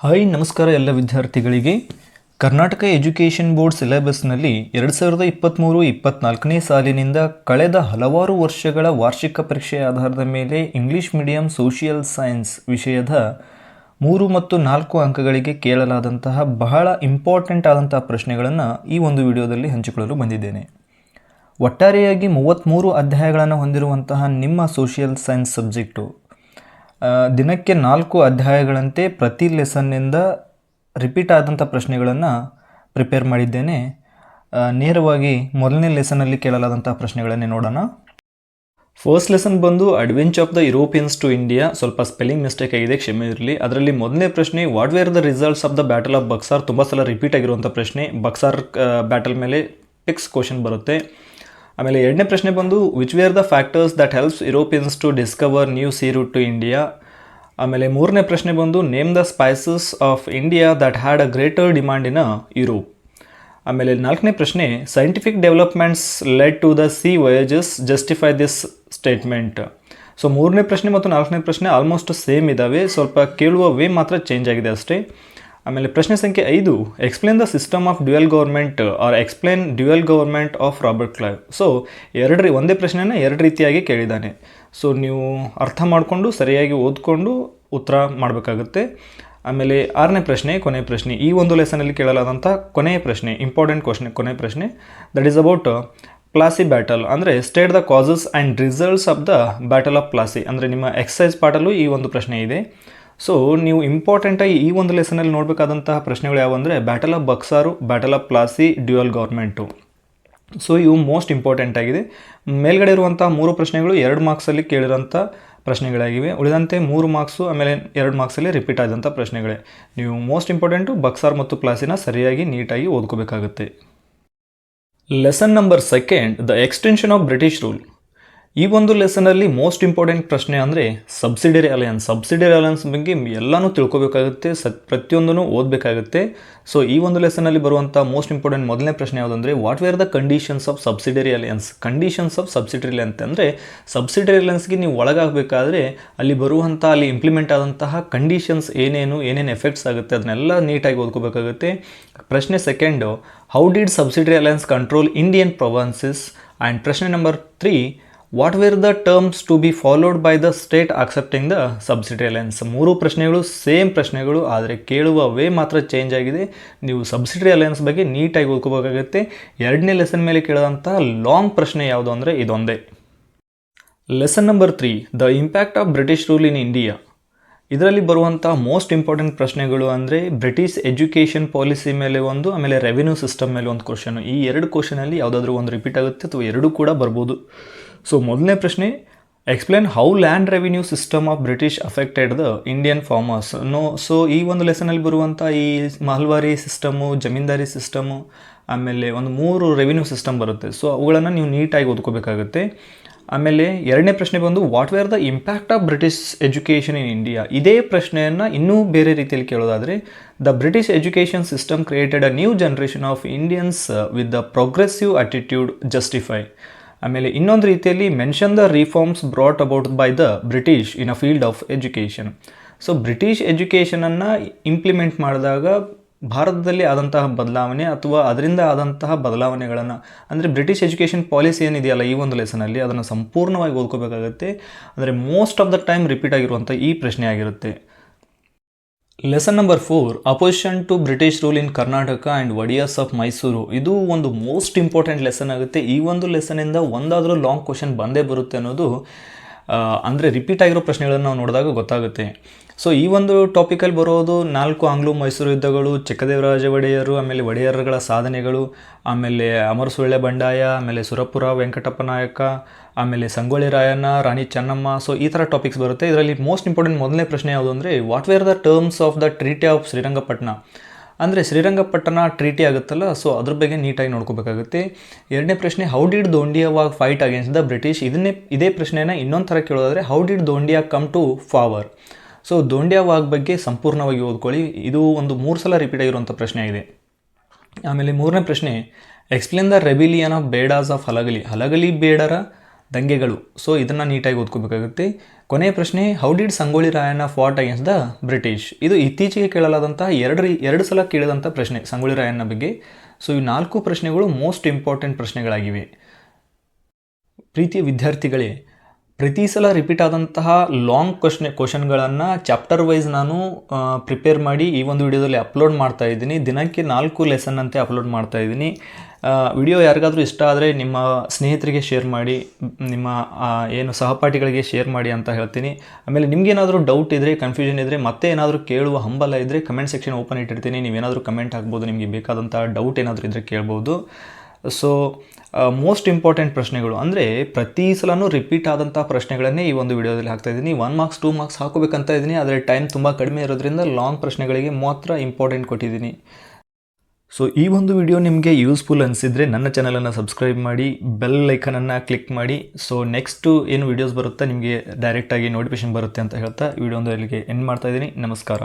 Hi, ನಮಸ್ಕಾರ ಎಲ್ಲ ವಿದ್ಯಾರ್ಥಿಗಳಿಗೆ. ಕರ್ನಾಟಕ ಎಜುಕೇಷನ್ ಬೋರ್ಡ್ ಸಿಲೆಬಸ್ನಲ್ಲಿ ಎರಡು ಸಾವಿರದ ಇಪ್ಪತ್ತ್ಮೂರು ಇಪ್ಪತ್ತ್ನಾಲ್ಕನೇ ಸಾಲಿನಿಂದ ಕಳೆದ ಹಲವಾರು ವರ್ಷಗಳ ವಾರ್ಷಿಕ ಪರೀಕ್ಷೆಯ ಆಧಾರದ ಮೇಲೆ ಇಂಗ್ಲಿಷ್ ಮೀಡಿಯಂ ಸೋಷಿಯಲ್ ಸೈನ್ಸ್ ವಿಷಯದ ಮೂರು ಮತ್ತು ನಾಲ್ಕು ಅಂಕಗಳಿಗೆ ಕೇಳಲಾದಂತಹ ಬಹಳ ಇಂಪಾರ್ಟೆಂಟ್ ಆದಂತಹ ಪ್ರಶ್ನೆಗಳನ್ನು ಈ ಒಂದು ವಿಡಿಯೋದಲ್ಲಿ ಹಂಚಿಕೊಳ್ಳಲು ಬಂದಿದ್ದೇನೆ. ಒಟ್ಟಾರೆಯಾಗಿ ಮೂವತ್ತ್ಮೂರು ಅಧ್ಯಾಯಗಳನ್ನು ಹೊಂದಿರುವಂತಹ ನಿಮ್ಮ ಸೋಷಿಯಲ್ ಸೈನ್ಸ್ ಸಬ್ಜೆಕ್ಟು ದಿನಕ್ಕೆ ನಾಲ್ಕು ಅಧ್ಯಾಯಗಳಂತೆ ಪ್ರತಿ ಲೆಸನ್ನಿಂದ ರಿಪೀಟ್ ಆದಂಥ ಪ್ರಶ್ನೆಗಳನ್ನು ಪ್ರಿಪೇರ್ ಮಾಡಿದ್ದೇನೆ. ನೇರವಾಗಿ ಮೊದಲನೇ ಲೆಸನಲ್ಲಿ ಕೇಳಲಾದಂಥ ಪ್ರಶ್ನೆಗಳನ್ನೇ ನೋಡೋಣ. ಫಸ್ಟ್ ಲೆಸನ್ ಬಂದು advent of the Europeans to India ಸ್ವಲ್ಪ ಸ್ಪೆಲ್ಲಿಂಗ್ ಮಿಸ್ಟೇಕ್ ಆಗಿದೆ, ಕ್ಷಮೆ ಇರಲಿ. ಅದರಲ್ಲಿ ಮೊದಲನೇ ಪ್ರಶ್ನೆ what were the results of the battle of Buxar ತುಂಬ ಸಲ ರಿಪೀಟ್ ಆಗಿರುವಂಥ ಪ್ರಶ್ನೆ. ಬಕ್ಸಾರ್ ಬ್ಯಾಟಲ್ ಮೇಲೆ ಫಿಕ್ಸ್ ಕ್ವಶನ್ ಬರುತ್ತೆ. ಆಮೇಲೆ ಎರಡನೇ ಪ್ರಶ್ನೆ ಬಂದು which were the factors that helps Europeans to discover new sea route to India ಆಮೇಲೆ ಮೂರನೇ ಪ್ರಶ್ನೆ ಬಂದು name the spices of India that had a greater demand in Europe ಆಮೇಲೆ ನಾಲ್ಕನೇ ಪ್ರಶ್ನೆ scientific developments led to the sea voyages justify this statement so ಮೂರನೇ ಪ್ರಶ್ನೆ ಮತ್ತು ನಾಲ್ಕನೇ ಪ್ರಶ್ನೆ ಆಲ್ಮೋಸ್ಟ್ ಸೇಮ್ ಇದ್ದಾವೆ ಸ್ವಲ್ಪ ಕೇಳುವ ವೇ ಮಾತ್ರ ಚೇಂಜ್ ಆಗಿದೆ ಅಷ್ಟೇ. ಆಮೇಲೆ ಪ್ರಶ್ನೆ ಸಂಖ್ಯೆ ಐದು explain the system of dual government or explain dual government of Robert Clive so ಎರಡು ಒಂದೇ ಪ್ರಶ್ನೆನ ಎರಡು ರೀತಿಯಾಗಿ ಕೇಳಿದ್ದಾನೆ. ಸೊ ನೀವು ಅರ್ಥ ಮಾಡಿಕೊಂಡು, ಸರಿಯಾಗಿ ಓದ್ಕೊಂಡು ಉತ್ತರ ಮಾಡಬೇಕಾಗುತ್ತೆ. ಆಮೇಲೆ ಆರನೇ ಪ್ರಶ್ನೆ ಕೊನೆಯ ಪ್ರಶ್ನೆ. ಈ ಒಂದು ಲೆಸನಲ್ಲಿ ಕೇಳಲಾದಂಥ ಕೊನೆಯ ಪ್ರಶ್ನೆ ಇಂಪಾರ್ಟೆಂಟ್ ಕ್ವಶನ್ ಕೊನೆಯ ಪ್ರಶ್ನೆ. That is about Plassey battle ಅಂದರೆ state the causes and results of the battle of Plassey ಅಂದರೆ, ನಿಮ್ಮ ಎಕ್ಸಸೈಸ್ ಪಾರ್ಟಲ್ಲೂ ಈ ಒಂದು ಪ್ರಶ್ನೆ ಇದೆ. ಸೊ ನೀವು ಇಂಪಾರ್ಟೆಂಟಾಗಿ ಈ ಒಂದು ಲೆಸನಲ್ಲಿ ನೋಡಬೇಕಾದಂತಹ ಪ್ರಶ್ನೆಗಳು ಯಾವುವಂದರೆ battle of Buxar battle of Plassey dual government so ಇವು ಮೋಸ್ಟ್ ಇಂಪಾರ್ಟೆಂಟ್ ಆಗಿದೆ. ಮೇಲ್ಗಡೆ ಇರುವಂಥ ಮೂರು ಪ್ರಶ್ನೆಗಳು ಎರಡು ಮಾರ್ಕ್ಸಲ್ಲಿ ಕೇಳಿರೋಂಥ ಪ್ರಶ್ನೆಗಳಾಗಿವೆ. ಉಳಿದಂತೆ ಮೂರು ಮಾರ್ಕ್ಸು ಆಮೇಲೆ ಎರಡು ಮಾರ್ಕ್ಸಲ್ಲಿ ರಿಪೀಟ್ ಆದಂಥ ಪ್ರಶ್ನೆಗಳೇ. ನೀವು ಮೋಸ್ಟ್ ಇಂಪಾರ್ಟೆಂಟು ಬಕ್ಸಾರ್ ಮತ್ತು ಪ್ಲಾಸಿನ ಸರಿಯಾಗಿ, ನೀಟಾಗಿ ಓದ್ಕೋಬೇಕಾಗುತ್ತೆ. Lesson number second the extension of British rule ಈ ಒಂದು ಲೆಸನಲ್ಲಿ ಮೋಸ್ಟ್ ಇಂಪಾರ್ಟೆಂಟ್ ಪ್ರಶ್ನೆ ಅಂದರೆ ಸಬ್ಸಿಡರಿ ಅಲಯನ್ಸ್ ಸಬ್ಸಿಡರಿ ಅಲಯನ್ಸ್ ಬಗ್ಗೆ ಎಲ್ಲನೂ ತಿಳ್ಕೊಬೇಕಾಗುತ್ತೆ, ಸ ಪ್ರತಿಯೊಂದನ್ನು ಓದಬೇಕಾಗುತ್ತೆ. ಸೊ ಈ ಒಂದು ಲೆಸನಲ್ಲಿ ಬರುವಂಥ ಮೋಸ್ಟ್ ಇಂಪಾರ್ಟೆಂಟ್ ಮೊದಲನೇ ಪ್ರಶ್ನೆ ಯಾವುದಂದರೆ what were the conditions of subsidiary alliance conditions of subsidiary alliance ಅಂದರೆ ಸಬ್ಸಿಡರಿ ಅಲಯನ್ಸ್ಗೆ ನೀವು ಒಳಗಾಗಬೇಕಾದ್ರೆ, ಅಲ್ಲಿ ಬರುವಂಥ ಅಲ್ಲಿ ಇಂಪ್ಲಿಮೆಂಟ್ ಆದಂತಹ ಕಂಡೀಷನ್ಸ್ ಏನೇನು ಏನೇನು ಎಫೆಕ್ಟ್ಸ್ ಆಗುತ್ತೆ, ಅದನ್ನೆಲ್ಲ ನೀಟಾಗಿ ಓದ್ಕೋಬೇಕಾಗುತ್ತೆ. ಪ್ರಶ್ನೆ second how did subsidiary alliance control Indian provinces and ಪ್ರಶ್ನೆ number three what were the terms to be followed by the state accepting the subsidy alliance ಮೂರು ಪ್ರಶ್ನೆಗಳು ಸೇಮ್ ಪ್ರಶ್ನೆಗಳು, ಆದರೆ ಕೇಳುವ ವೇ ಮಾತ್ರ ಚೇಂಜ್ ಆಗಿದೆ. ನೀವು ಸಬ್ಸಿಡಿ ಅಲಯನ್ಸ್ ಬಗ್ಗೆ ನೀಟಾಗಿ ಓದ್ಕೋಬೇಕಾಗುತ್ತೆ ಎರಡನೇ ಲೆಸನ್ ಮೇಲೆ ಕೇಳೋದಂಥ ಲಾಂಗ್ ಪ್ರಶ್ನೆ ಯಾವುದು ಅಂದರೆ ಇದೊಂದೇ. Lesson number three the impact of British rule in India ಇದರಲ್ಲಿ ಬರುವಂಥ ಮೋಸ್ಟ್ ಇಂಪಾರ್ಟೆಂಟ್ ಪ್ರಶ್ನೆಗಳು ಅಂದರೆ ಬ್ರಿಟಿಷ್ ಎಜುಕೇಷನ್ ಪಾಲಿಸಿ ಮೇಲೆ ಒಂದು, ಆಮೇಲೆ ರೆವಿನ್ಯೂ ಸಿಸ್ಟಮ್ ಮೇಲೆ ಒಂದು ಕ್ವಶನು ಈ ಎರಡು ಕ್ವಶನಲ್ಲಿ ಯಾವುದಾದ್ರೂ ಒಂದು ರಿಪೀಟ್ ಆಗುತ್ತೆ ಅಥವಾ ಎರಡೂ ಕೂಡ ಬರ್ಬೋದು. ಸೊ ಮೊದಲನೇ ಪ್ರಶ್ನೆ explain how land revenue system of British affected the Indian farmers no so ಈ ಒಂದು ಲೆಸನಲ್ಲಿ ಬರುವಂಥ ಈ ಮಹಲ್ವಾರಿ ಸಿಸ್ಟಮು ಜಮೀನ್ದಾರಿ ಸಿಸ್ಟಮು ಆಮೇಲೆ ಒಂದು ಮೂರು ರೆವಿನ್ಯೂ ಸಿಸ್ಟಮ್ ಬರುತ್ತೆ. ಸೊ ಅವುಗಳನ್ನು ನೀವು ನೀಟಾಗಿ ಓದ್ಕೋಬೇಕಾಗುತ್ತೆ. ಆಮೇಲೆ ಎರಡನೇ ಪ್ರಶ್ನೆ ಬಂದು what were the impact of British education in India ಇದೇ ಪ್ರಶ್ನೆಯನ್ನು ಇನ್ನೂ ಬೇರೆ ರೀತಿಯಲ್ಲಿ ಕೇಳೋದಾದರೆ the British education system created a new generation of Indians with the progressive attitude justify ಆಮೇಲೆ ಇನ್ನೊಂದು ರೀತಿಯಲ್ಲಿ mention the reforms brought about by the British in a field of education so British ಎಜುಕೇಷನನ್ನು implement ಮಾಡಿದಾಗ ಭಾರತದಲ್ಲಿ ಆದಂತಹ ಬದಲಾವಣೆ ಅಥವಾ ಅದರಿಂದ ಆದಂತಹ ಬದಲಾವಣೆಗಳನ್ನು, ಅಂದರೆ ಬ್ರಿಟಿಷ್ ಎಜುಕೇಷನ್ ಪಾಲಿಸಿ ಏನಿದೆಯಲ್ಲ ಈ ಒಂದು ಲೆಸನಲ್ಲಿ ಅದನ್ನು ಸಂಪೂರ್ಣವಾಗಿ ಓದ್ಕೋಬೇಕಾಗುತ್ತೆ. ಅಂದರೆ most of the time repeat ಆಗಿರುವಂಥ ಈ ಪ್ರಶ್ನೆ ಆಗಿರುತ್ತೆ. Lesson number four opposition to British rule in Karnataka and Odeyars of Mysore ಇದು ಒಂದು ಮೋಸ್ಟ್ ಇಂಪಾರ್ಟೆಂಟ್ ಲೆಸನ್ ಆಗುತ್ತೆ. ಈ ಒಂದು ಲೆಸನಿಂದ ಒಂದಾದರೂ ಲಾಂಗ್ ಕ್ವಶನ್ ಬಂದೇ ಬರುತ್ತೆ ಅನ್ನೋದು ಅಂದರೆ ರಿಪೀಟ್ ಆಗಿರೋ ಪ್ರಶ್ನೆಗಳನ್ನು ನಾವು ನೋಡಿದಾಗ ಗೊತ್ತಾಗುತ್ತೆ. ಸೊ ಈ ಒಂದು ಟಾಪಿಕಲ್ಲಿ ಬರೋದು ನಾಲ್ಕು ಆಂಗ್ಲೋ ಮೈಸೂರು ಯುದ್ಧಗಳು, ಚಿಕ್ಕದೇವರಾಜ ಒಡೆಯರು, ಆಮೇಲೆ ಒಡೆಯರ್ಗಳ ಸಾಧನೆಗಳು, ಆಮೇಲೆ ಅಮರ ಸುಳ್ಳೆ ಬಂಡಾಯ, ಆಮೇಲೆ ಸುರಪುರ, ವೆಂಕಟಪ್ಪ ನಾಯಕ, ಆಮೇಲೆ ಸಂಗೊಳ್ಳಿ ರಾಯಣ್ಣ, ರಾಣಿ ಚೆನ್ನಮ್ಮ. ಸೊ ಈ ಥರ ಟಾಪಿಕ್ಸ್ ಬರುತ್ತೆ. ಇದರಲ್ಲಿ ಮೋಸ್ಟ್ ಇಂಪಾರ್ಟೆಂಟ್ ಮೊದಲನೇ ಪ್ರಶ್ನೆ ಯಾವುದು ಅಂದರೆ what were the terms of the treaty of Srirangapatna ಅಂದರೆ ಶ್ರೀರಂಗಪಟ್ಟಣ ಟ್ರೀಟಿ ಆಗುತ್ತಲ್ಲ ಸೊ ಅದ್ರ ಬಗ್ಗೆ ನೀಟಾಗಿ ನೋಡ್ಕೋಬೇಕಾಗುತ್ತೆ. ಎರಡನೇ ಪ್ರಶ್ನೆ how did Dhondiya Wagh fight against the British ಇದನ್ನೇ, ಇದೇ ಪ್ರಶ್ನೆನ ಇನ್ನೊಂದು ಥರ ಕೇಳೋದಾದರೆ how did Dhondiya come to power so Dhondiya Wagh ಬಗ್ಗೆ ಸಂಪೂರ್ಣವಾಗಿ ಓದ್ಕೊಳ್ಳಿ. ಇದು ಒಂದು ಮೂರು ಸಲ ರಿಪೀಟ್ ಆಗಿರುವಂಥ ಪ್ರಶ್ನೆ ಆಗಿದೆ. ಆಮೇಲೆ ಮೂರನೇ ಪ್ರಶ್ನೆ explain the rebellion of Bedas of Halagali Halagali ಬೇಡರ ದಂಗೆಗಳು. ಸೊ ಇದನ್ನು ನೀಟಾಗಿ ಓದ್ಕೋಬೇಕಾಗುತ್ತೆ. ಕೊನೆಯ ಪ್ರಶ್ನೆ how did Sangolli Rayanna fought against the British ಇದು ಇತ್ತೀಚೆಗೆ ಕೇಳಲಾದಂತಹ ಎರಡು ಎರಡು ಸಲ ಕೇಳಿದಂಥ ಪ್ರಶ್ನೆ, ಸಂಗೊಳ್ಳಿ ರಾಯಣ್ಣ ಬಗ್ಗೆ. ಸೊ ಈ ನಾಲ್ಕು ಪ್ರಶ್ನೆಗಳು ಮೋಸ್ಟ್ ಇಂಪಾರ್ಟೆಂಟ್ ಪ್ರಶ್ನೆಗಳಾಗಿವೆ. ಪ್ರೀತಿಯ ವಿದ್ಯಾರ್ಥಿಗಳೇ ಪ್ರತಿ ಸಲ ರಿಪೀಟ್ ಆದಂತಹ ಲಾಂಗ್ ಕ್ವಶನ್ ಕ್ವಶನ್ಗಳನ್ನು ಚಾಪ್ಟರ್ ವೈಸ್ ನಾನು ಪ್ರಿಪೇರ್ ಮಾಡಿ ಈ ಒಂದು ವಿಡಿಯೋದಲ್ಲಿ ಅಪ್ಲೋಡ್ ಮಾಡ್ತಾ ಇದ್ದೀನಿ. ದಿನಕ್ಕೆ ನಾಲ್ಕು ಲೆಸನ್ ಅಂತೆ ಅಪ್ಲೋಡ್ ಮಾಡ್ತಾ ಇದ್ದೀನಿ. ವಿಡಿಯೋ ಯಾರಿಗಾದರೂ ಇಷ್ಟ ಆದರೆ ನಿಮ್ಮ ಸ್ನೇಹಿತರಿಗೆ ಶೇರ್ ಮಾಡಿ, ನಿಮ್ಮ ಏನು ಸಹಪಾಠಿಗಳಿಗೆ ಶೇರ್ ಮಾಡಿ ಅಂತ ಹೇಳ್ತೀನಿ. ಆಮೇಲೆ ನಿಮಗೇನಾದರೂ ಡೌಟ್ ಇದ್ದರೆ ಕನ್ಫ್ಯೂಷನ್ ಇದ್ದರೆ ಮತ್ತೆ ಏನಾದರೂ ಕೇಳುವ ಹಂಬಲ ಇದ್ದರೆ ಕಮೆಂಟ್ ಸೆಕ್ಷನ್ ಓಪನ್ ಇಟ್ಟಿರ್ತೀನಿ. ನೀವೇನಾದರೂ ಕಮೆಂಟ್ ಹಾಕ್ಬೋದು, ನಿಮಗೆ ಬೇಕಾದಂಥ ಡೌಟ್ ಏನಾದರೂ ಇದ್ದರೆ ಕೇಳ್ಬೋದು. ಸೊ ಮೋಸ್ಟ್ ಇಂಪಾರ್ಟೆಂಟ್ ಪ್ರಶ್ನೆಗಳು ಅಂದರೆ ಪ್ರತಿ ಸಲನೂ ರಿಪೀಟ್ ಆದಂಥ ಪ್ರಶ್ನೆಗಳನ್ನೇ ಈ ಒಂದು ವಿಡಿಯೋದಲ್ಲಿ ಹಾಕ್ತಾ ಇದ್ದೀನಿ. ಒನ್ ಮಾರ್ಕ್ಸ್ ಟೂ ಮಾರ್ಕ್ಸ್ ಹಾಕೋಬೇಕಂತ ಇದ್ದೀನಿ, ಆದರೆ ಟೈಮ್ ತುಂಬ ಕಡಿಮೆ ಇರೋದ್ರಿಂದ ಲಾಂಗ್ ಪ್ರಶ್ನೆಗಳಿಗೆ ಮಾತ್ರ ಇಂಪಾರ್ಟೆಂಟ್ ಕೊಟ್ಟಿದ್ದೀನಿ. ಸೊ ಈ ಒಂದು ವಿಡಿಯೋ ನಿಮಗೆ ಯೂಸ್ಫುಲ್ ಅನಿಸಿದರೆ ನನ್ನ ಚಾನಲನ್ನು ಸಬ್ಸ್ಕ್ರೈಬ್ ಮಾಡಿ ಬೆಲ್ ಲೈಕನನ್ನು ಕ್ಲಿಕ್ ಮಾಡಿ. ಸೊ ನೆಕ್ಸ್ಟು ಏನು ವೀಡಿಯೋಸ್ ಬರುತ್ತೆ ನಿಮಗೆ ಡೈರೆಕ್ಟಾಗಿ ನೋಟಿಫಿಕೇಶನ್ ಬರುತ್ತೆ ಅಂತ ಹೇಳ್ತಾ ವಿಡಿಯೋ ಒಂದು ಅಲ್ಲಿಗೆ ಎಂಡ್ ಮಾಡ್ತಾ ಇದ್ದೀನಿ. ನಮಸ್ಕಾರ.